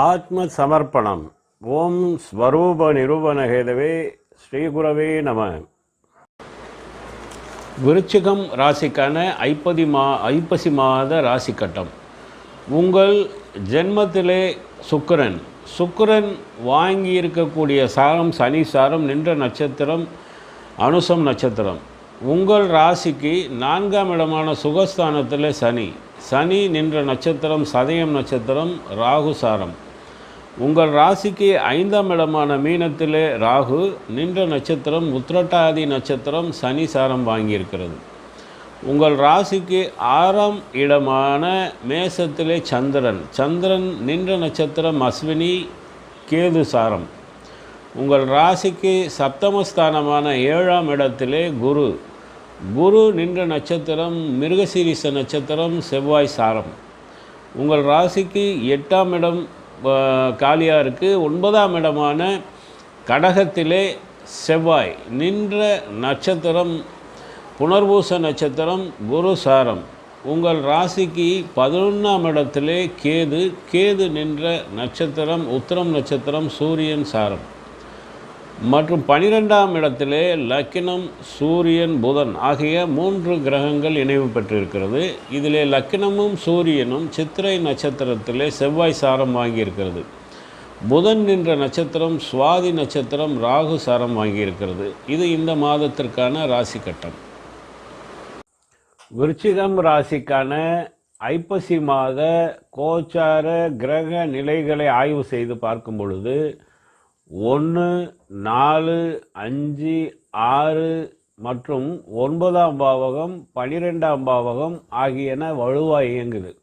ஆத்ம சமர்ப்பணம் ஓம் ஸ்வரூப நிரூபணஹேதவே ஸ்ரீகுரவே நம. விருச்சிகம் ராசிக்கான ஐப்பதி மா ஐப்பசி மாத ராசி கட்டம் உங்கள் ஜென்மத்திலே சுக்கரன். சுக்கரன் வாங்கி இருக்கக்கூடிய சாரம் சனி சாரம் நின்ற நட்சத்திரம் அனுசம் நட்சத்திரம். உங்கள் ராசிக்கு நான்காம் இடமான சுகஸ்தானத்தில் சனி. சனி நின்ற நட்சத்திரம் சதயம் நட்சத்திரம் ராகு சாரம். உங்கள் ராசிக்கு ஐந்தாம் இடமான மீனத்திலே ராகு நின்ற நட்சத்திரம் உத்திரட்டாதி நட்சத்திரம் சனி சாரம் வாங்கியிருக்கிறது. உங்கள் ராசிக்கு ஆறாம் இடமான மேசத்திலே சந்திரன். சந்திரன் நின்ற நட்சத்திரம் அஸ்வினி கேது சாரம். உங்கள் ராசிக்கு சப்தமஸ்தானமான ஏழாம் இடத்திலே குரு. குரு நின்ற நட்சத்திரம் மிருகசீரிச நட்சத்திரம் செவ்வாய் சாரம். உங்கள் ராசிக்கு எட்டாம் இடம் காலியாக இருக்குது ஒன்பதாம் இடமான கடகத்திலே செவ்வாய் நின்ற நட்சத்திரம் புனர்பூச நட்சத்திரம் குரு சாரம். உங்கள் ராசிக்கு பதினொன்றாம் இடத்திலே கேது கேது நின்ற நட்சத்திரம் உத்திரம் நட்சத்திரம் சூரியன் சாரம். மற்றும் பனிரெண்டாம் இடத்திலே லக்கினம் சூரியன் புதன் ஆகிய மூன்று கிரகங்கள் இணைவு பெற்றிருக்கிறது. இதிலே லக்கினமும் சூரியனும் சித்திரை நட்சத்திரத்திலே செவ்வாய் சாரம் வாங்கியிருக்கிறது. புதன் நின்ற நட்சத்திரம் சுவாதி நட்சத்திரம் ராகு சாரம் வாங்கியிருக்கிறது. இது இந்த மாதத்திற்கான ராசி கட்டம் விருச்சிகம் ராசிக்கான ஐப்பசி மாத கோச்சார கிரக நிலைகளை ஆய்வு செய்து பார்க்கும் பொழுது ஒன்று நாலு அஞ்சு ஆறு மற்றும் ஒன்பதாம் பாவகம் பனிரெண்டாம் பாவகம் ஆகியன வலுவாக இயங்குது.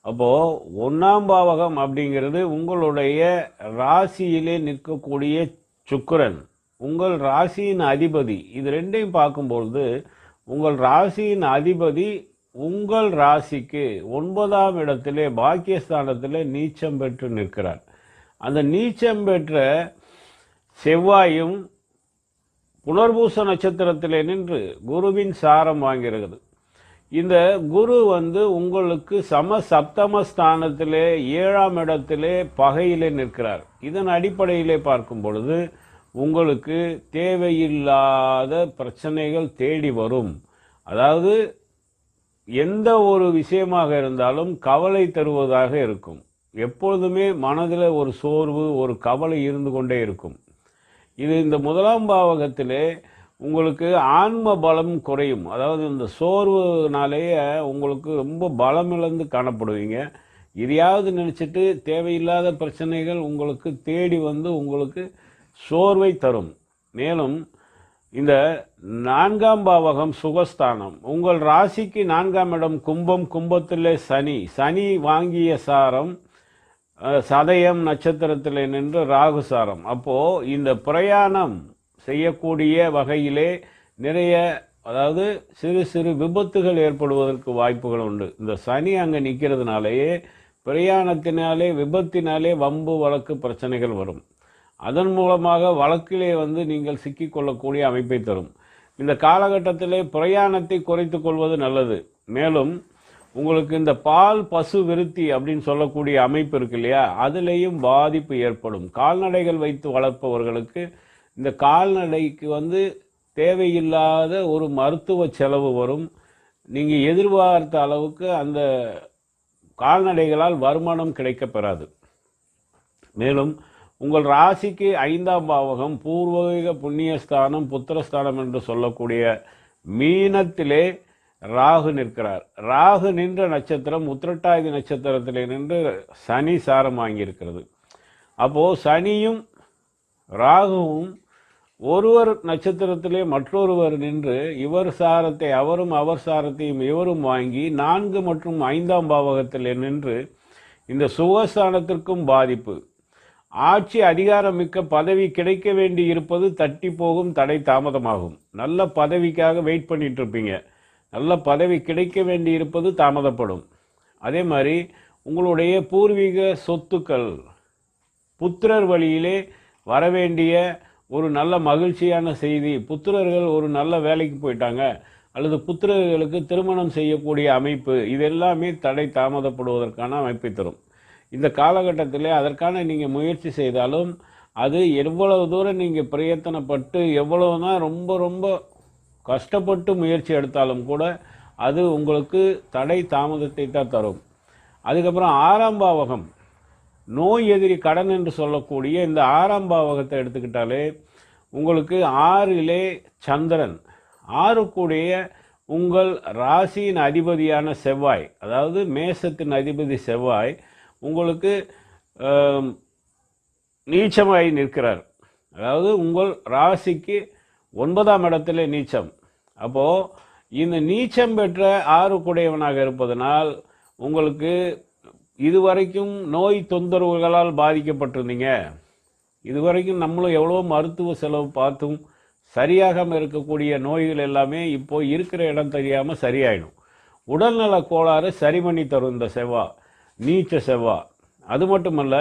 அப்போது ஒன்றாம் பாவகம் அப்படிங்கிறது உங்களுடைய ராசியிலே நிற்கக்கூடிய சுக்கரன். உங்கள் ராசியின் அதிபதி. இது ரெண்டையும் பார்க்கும்பொழுது உங்கள் ராசியின் அதிபதி உங்கள் ராசிக்கு ஒன்பதாம் இடத்திலே பாக்கியஸ்தானத்திலே நீச்சம் பெற்று நிற்கிறார். அந்த நீச்சம் பெற்ற செவ்வாயும் புனர்பூச நட்சத்திரத்திலே நின்று குருவின் சாரம் வாங்கிறது இந்த குரு வந்து உங்களுக்கு சம சப்தம ஸ்தானத்திலே ஏழாம் இடத்திலே பகையிலே நிற்கிறார். இதன் அடிப்படையிலே பார்க்கும் பொழுது உங்களுக்கு தேவையில்லாத பிரச்சனைகள் தேடி வரும். அதாவது எந்த ஒரு விஷயமாக இருந்தாலும் கவலை தருவதாக இருக்கும். எப்பொழுதுமே மனதில் ஒரு சோர்வு ஒரு கவலை இருந்து கொண்டே இருக்கும். இது இந்த முதலாம் பாவகத்திலே உங்களுக்கு ஆன்ம பலம் குறையும். அதாவது இந்த சோர்வுனாலேயே உங்களுக்கு ரொம்ப பலம் இழந்து காணப்படுவீங்க. எதையாவது நினச்சிட்டு தேவையில்லாத பிரச்சனைகள் உங்களுக்கு தேடி வந்து உங்களுக்கு சோர்வை தரும். மேலும் இந்த நான்காம் பாவகம் சுகஸ்தானம். உங்கள் ராசிக்கு நான்காம் இடம் கும்பம் கும்பத்திலே சனி. சனி வாங்கிய சாரம் சதயம் நட்சத்திரத்தில் நின்று ராகுசாரம் அப்போது இந்த பிரயாணம் செய்யக்கூடிய வகையிலே நிறைய அதாவது சிறு சிறு விபத்துகள் ஏற்படுவதற்கு வாய்ப்புகள் உண்டு. இந்த சனி அங்கே நிற்கிறதுனாலேயே பிரயாணத்தினாலே விபத்தினாலே வம்பு வழக்கு பிரச்சனைகள் வரும். அதன் மூலமாக வழக்கிலே வந்து நீங்கள் சிக்கிக்கொள்ளக்கூடிய அமைப்பை தரும். இந்த காலகட்டத்திலே பிரயாணத்தை குறைத்து கொள்வது நல்லது. மேலும் உங்களுக்கு இந்த பால் பசு விருத்தி அப்படின்னு சொல்லக்கூடிய அமைப்பு இருக்கு இல்லையா? அதுலேயும் பாதிப்பு ஏற்படும். கால்நடைகள் வைத்து வளர்ப்பவர்களுக்கு இந்த கால்நடைக்கு வந்து தேவையில்லாத ஒரு மருத்துவ செலவு வரும். நீங்கள் எதிர்பார்த்த அளவுக்கு அந்த கால்நடைகளால் வருமானம் கிடைக்கப்பெறாது மேலும் உங்கள் ராசிக்கு ஐந்தாம் பாவகம் பூர்வீக புண்ணியஸ்தானம் புத்திரஸ்தானம் என்று சொல்லக்கூடிய மீனத்திலே ராகு நிற்கிறார். ராகு நின்ற நட்சத்திரம் உத்திரட்டாதி நட்சத்திரத்தில் நின்று சனி சாரம் வாங்கியிருக்கிறது. அப்போது சனியும் ராகுவும் ஒருவர் நட்சத்திரத்திலே மற்றொருவர் நின்று இவர் சாரத்தை அவரும் அவர் சாரத்தையும் இவரும் வாங்கி நான்கு மற்றும் ஐந்தாம் பாவகத்தில் நின்று இந்த சுகஸ்தானத்திற்கும் பாதிப்பு. ஆட்சி அதிகாரம் மிக்க பதவி கிடைக்க வேண்டி இருப்பது தட்டி போகும் தடை தாமதமாகும். நல்ல பதவிக்காக வெயிட் பண்ணிட்டு இருப்பீங்க. நல்ல பதவி கிடைக்க வேண்டி இருப்பது தாமதப்படும். அதே மாதிரி உங்களுடைய பூர்வீக சொத்துக்கள் புத்திரர் வழியிலே வரவேண்டிய ஒரு நல்ல மகிழ்ச்சியான செய்தி புத்திரர்கள் ஒரு நல்ல வேலைக்கு போயிட்டாங்க அல்லது புத்திரர்களுக்கு திருமணம் செய்யக்கூடிய அமைப்பு இது எல்லாமே தடை தாமதப்படுவதற்கான அமைப்பை தரும். இந்த காலகட்டத்தில் அதற்கான நீங்கள் முயற்சி செய்தாலும் அது எவ்வளவு தூரம் நீங்கள் பிரயத்தனப்பட்டு எவ்வளவு தான் ரொம்ப ரொம்ப கஷ்டப்பட்டு முயற்சி எடுத்தாலும் கூட அது உங்களுக்கு தடை தாமதத்தை தான் தரும். அதுக்கப்புறம் ஆறாம் பாவகம். நோய் எதிரி கடன் என்று சொல்லக்கூடிய இந்த ஆறாம் பாவகத்தை எடுத்துக்கிட்டாலே உங்களுக்கு ஆறிலே சந்திரன். ஆறுக்குடைய உங்கள் ராசியின் அதிபதியான செவ்வாய் அதாவது மேசத்தின் அதிபதி செவ்வாய் உங்களுக்கு நீச்சமாகி நிற்கிறார். அதாவது உங்கள் ராசிக்கு ஒன்பதாம் இடத்துல நீச்சம். அப்போது இந்த நீச்சம் பெற்ற ஆறுக்குடையவனாக இருப்பதனால் உங்களுக்கு இதுவரைக்கும் நோய் தொந்தரவுகளால் பாதிக்கப்பட்டிருந்தீங்க. இதுவரைக்கும் நம்மளும் எவ்வளோ மருத்துவ செலவு பார்த்தும் சரியாகாமல் இருக்கக்கூடிய நோய்கள் எல்லாமே இப்போது இருக்கிற இடம் தெரியாமல் சரியாயிடும். உடல்நல கோளாறு சரி பண்ணி தரும் இந்த செவ்வா நீச்ச செவ்வா. அது மட்டுமல்ல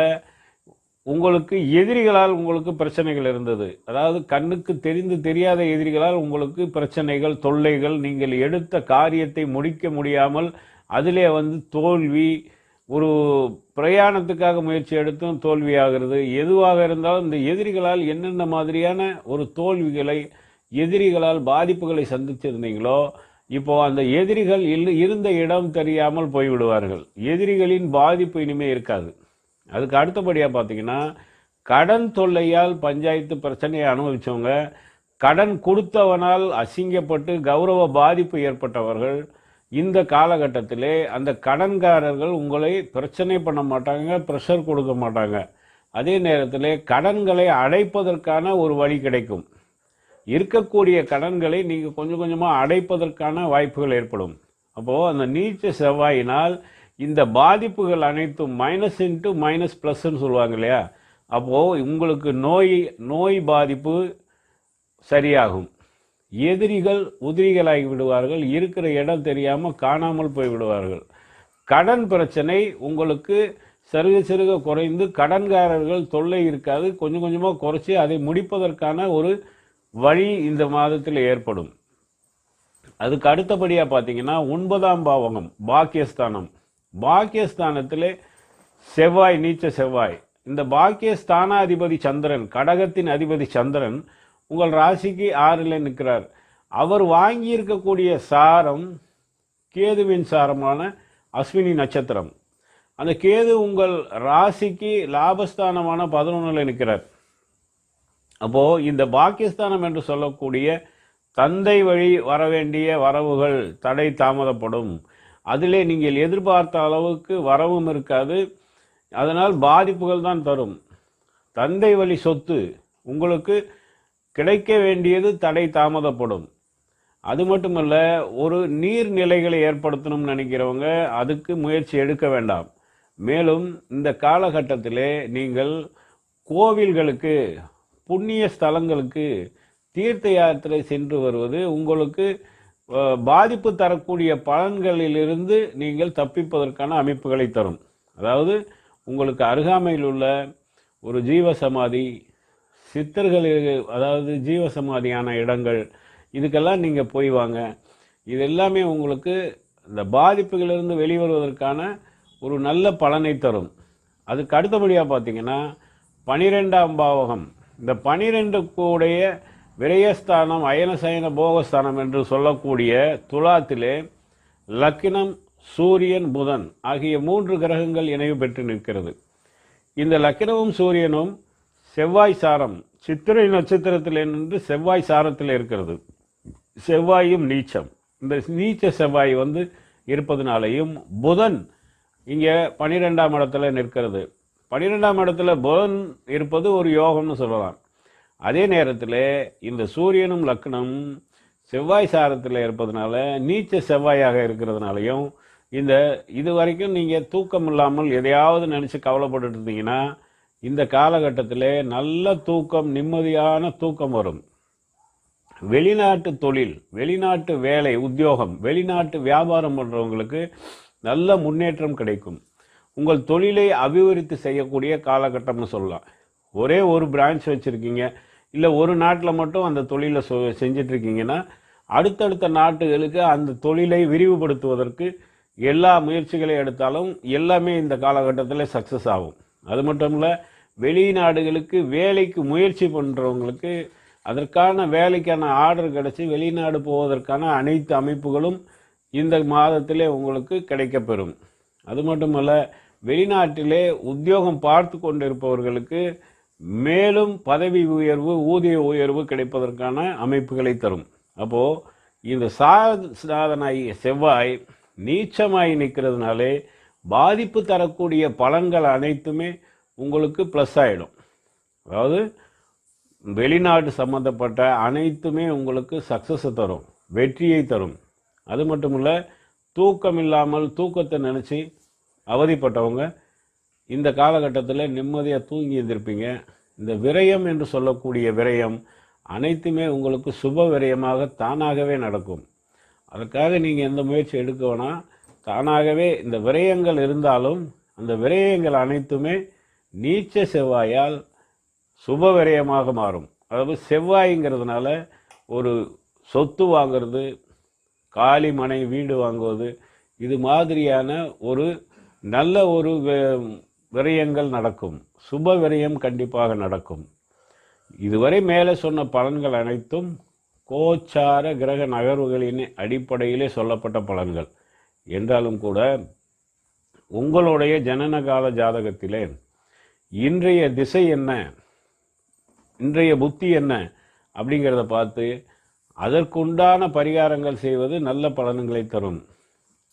உங்களுக்கு எதிரிகளால் உங்களுக்கு பிரச்சனைகள் இருந்தது. அதாவது கண்ணுக்கு தெரிந்து தெரியாத எதிரிகளால் உங்களுக்கு பிரச்சனைகள் தொல்லைகள் நீங்கள் எடுத்த காரியத்தை முடிக்க முடியாமல் அதிலே வந்து தோல்வி ஒரு பிரயாணத்துக்காக முயற்சி எடுத்தும் தோல்வியாகிறது எதுவாக இருந்தாலும் இந்த எதிரிகளால் என்னென்ன மாதிரியான ஒரு தோல்விகளை எதிரிகளால் பாதிப்புகளை சந்திச்சிருந்தீங்களோ இப்போ அந்த எதிரிகள் இல்லை இருந்த இடம் தெரியாமல் போய்விடுவார்கள். எதிரிகளின் பாதிப்பு இனிமே இருக்காது. அதுக்கு அடுத்தபடியாக பார்த்தீங்கன்னா கடன் தொல்லையால் பஞ்சாயத்து பிரச்சனையை அனுபவித்தவங்க கடன் கொடுத்தவனால் அசிங்கப்பட்டு கௌரவ பாதிப்பு ஏற்பட்டவர்கள் இந்த காலகட்டத்திலே அந்த கடன்காரர்கள் உங்களை பிரச்சனை பண்ண மாட்டாங்க ப்ரெஷர் கொடுக்க மாட்டாங்க. அதே நேரத்தில் கடன்களை அடைப்பதற்கான ஒரு வழி கிடைக்கும். இருக்கக்கூடிய கடன்களை நீங்கள் கொஞ்சம் கொஞ்சமாக அடைப்பதற்கான வாய்ப்புகள் ஏற்படும். அப்போது அந்த நீச்ச செவ்வாயினால் இந்த பாதிப்புகள் அனைத்தும் மைனஸ் இன்ட்டு மைனஸ் ப்ளஸ்ன்னு சொல்லுவாங்க இல்லையா? அப்போது உங்களுக்கு நோய் நோய் பாதிப்பு சரியாகும். எதிரிகள் உதிரிகளாகி விடுவார்கள். இருக்கிற இடம் தெரியாமல் காணாமல் போய் விடுவார்கள். கடன் பிரச்சனை உங்களுக்கு சிறுக சிறுக குறைந்து கடன்காரர்கள் தொல்லை இருக்காது. கொஞ்சம் கொஞ்சமாக குறைச்சி அதை முடிப்பதற்கான ஒரு வழி இந்த மாதத்தில் ஏற்படும். அதுக்கு அடுத்தபடியாக பார்த்தீங்கன்னா ஒன்பதாம் பாவகம் பாக்கியஸ்தானம். பாக்கியஸ்தானத்தில் செவ்வாய் நீச்ச செவ்வாய். இந்த பாக்கியஸ்தானாதிபதி சந்திரன் கடகத்தின் அதிபதி சந்திரன் உங்கள் ராசிக்கு ஆறில் நிற்கிறார். அவர் வாங்கியிருக்கக்கூடிய சாரம் கேதுவின் சாரமான அஸ்வினி நட்சத்திரம். அந்த கேது உங்கள் ராசிக்கு லாபஸ்தானமான பதினொன்றில் நிற்கிறார். அப்போது இந்த பாக்கியஸ்தானம் என்று சொல்லக்கூடிய தந்தை வழி வரவேண்டிய வரவுகள் தடை தாமதப்படும். அதிலே நீங்கள் எதிர்பார்த்த அளவுக்கு வரவும் இருக்காது. அதனால் பாதிப்புகள் தான் தரும். தந்தை வழி சொத்து உங்களுக்கு கிடைக்க வேண்டியது தடை தாமதப்படும். அது மட்டுமல்ல ஒரு நீர்நிலைகளை ஏற்படுத்தணும்னு நினைக்கிறவங்க அதுக்கு முயற்சி எடுக்க வேண்டாம். மேலும் இந்த காலகட்டத்திலே நீங்கள் கோவில்களுக்கு புண்ணிய ஸ்தலங்களுக்கு தீர்த்த யாத்திரை சென்று வருவது உங்களுக்கு பாதிப்பு தரக்கூடிய பலன்களிலிருந்து நீங்கள் தப்பிப்பதற்கான அமைப்புகளை தரும். அதாவது உங்களுக்கு அருகாமையில் உள்ள ஒரு ஜீவசமாதி சித்தர்கள் அதாவது ஜீவசமாதியான இடங்கள் இதுக்கெல்லாம் நீங்கள் போய் வாங்க. இது எல்லாமே உங்களுக்கு இந்த பாதிப்புகளிலிருந்து வெளிவருவதற்கான ஒரு நல்ல பலனை தரும். அதுக்கு அடுத்தபடியாக பார்த்தீங்கன்னா பனிரெண்டாம் பாவகம். இந்த பனிரெண்டு கூடைய விரயஸ்தானம் அயனசயன போகஸ்தானம் என்று சொல்லக்கூடிய துலாத்திலே லக்கினம் சூரியன் புதன் ஆகிய மூன்று கிரகங்கள் இணைவு பெற்று நிற்கிறது. இந்த லக்கினமும் சூரியனும் செவ்வாய் சாரம் சித்திரை நட்சத்திரத்தில் நின்று செவ்வாய் சாரத்தில் இருக்கிறது. செவ்வாயும் நீச்சம். இந்த நீச்ச செவ்வாய் வந்து இருப்பதனாலையும் புதன் இங்கே பனிரெண்டாம் இடத்துல நிற்கிறது. பனிரெண்டாம் இடத்துல புதன் இருப்பது ஒரு யோகம்னு சொல்லலாம். அதே நேரத்தில் இந்த சூரியனும் லக்னம் செவ்வாய் சாரத்தில் இருப்பதனால நீச்ச செவ்வாயாக இருக்கிறதுனாலையும் இந்த இது வரைக்கும் நீங்கள் தூக்கம் இல்லாமல் எதையாவது நினச்சி கவலைப்பட்டுட்டு இருந்தீங்கன்னா இந்த காலகட்டத்தில் நல்ல தூக்கம் நிம்மதியான தூக்கம் வரும். வெளிநாட்டு தொழில் வெளிநாட்டு வேலை உத்தியோகம் வெளிநாட்டு வியாபாரம் பண்ணுறவங்களுக்கு நல்ல முன்னேற்றம் கிடைக்கும். உங்கள் தொழிலை அபிவிருத்தி செய்யக்கூடிய காலகட்டம்னு சொல்லலாம். ஒரே ஒரு பிரான்ச் வச்சுருக்கீங்க. இல்லை ஒரு நாட்டில் மட்டும் அந்த தொழிலை சொ- செஞ்சுட்டு இருக்கீங்கன்னா அடுத்தடுத்த நாட்டுகளுக்கு அந்த தொழிலை விரிவுபடுத்துவதற்கு எல்லா முயற்சிகளை எடுத்தாலும் எல்லாமே இந்த காலகட்டத்தில் சக்ஸஸ் ஆகும். அது மட்டும் இல்லை வெளிநாடுகளுக்கு வேலைக்கு முயற்சி பண்ணுறவங்களுக்கு அதற்கான வேலைக்கான ஆர்டர் கிடச்சி வெளிநாடு போவதற்கான அனைத்து அமைப்புகளும் இந்த மாதத்திலே உங்களுக்கு கிடைக்கப்பெறும். அது மட்டுமல்ல வெளிநாட்டிலே உத்தியோகம் பார்த்து கொண்டிருப்பவர்களுக்கு மேலும் பதவி உயர்வு ஊதிய உயர்வு கிடைப்பதற்கான அமைப்புகளை தரும். அப்போது இந்த சாதனாய் செவ்வாய் நீச்சமாய் நிற்கிறதுனாலே பாதிப்பு தரக்கூடிய பலன்கள் அனைத்துமே உங்களுக்கு ப்ளஸ் ஆகிடும் அதாவது வெளிநாடு சம்மந்தப்பட்ட அனைத்துமே உங்களுக்கு சக்ஸஸை தரும் வெற்றியை தரும். அது மட்டும் இல்லை தூக்கம் இல்லாமல் தூக்கத்தை நினச்சி அவதிப்பட்டவங்க இந்த காலகட்டத்தில் நிம்மதியாக தூங்கி இருந்திருப்பீங்க இந்த விரயம் என்று சொல்லக்கூடிய விரயம் அனைத்துமே உங்களுக்கு சுப விரயமாக தானாகவே நடக்கும். அதற்காக நீங்கள் எந்த முயற்சி எடுக்க வேணால் தானாகவே இந்த விரயங்கள் இருந்தாலும் அந்த விரயங்கள் அனைத்துமே நீச்ச செவ்வாயால் சுப விரயமாக மாறும். அதாவது செவ்வாய்ங்கிறதுனால ஒரு சொத்து வாங்கிறது காலி மனை வீடு வாங்குவது இது மாதிரியான ஒரு நல்ல ஒரு விரயங்கள் நடக்கும். சுப விரயம் கண்டிப்பாக நடக்கும். இதுவரை மேலே சொன்ன பலன்கள் அனைத்தும் கோச்சார கிரக நகர்வுகளின் அடிப்படையிலே சொல்லப்பட்ட பலன்கள். என்றாலும் கூட உங்களுடைய ஜனனகால ஜாதகத்திலே இன்றைய திசை என்ன இன்றைய புத்தி என்ன அப்படிங்கிறத பார்த்து அதற்குண்டான பரிகாரங்கள் செய்வது நல்ல பலன்களை தரும்.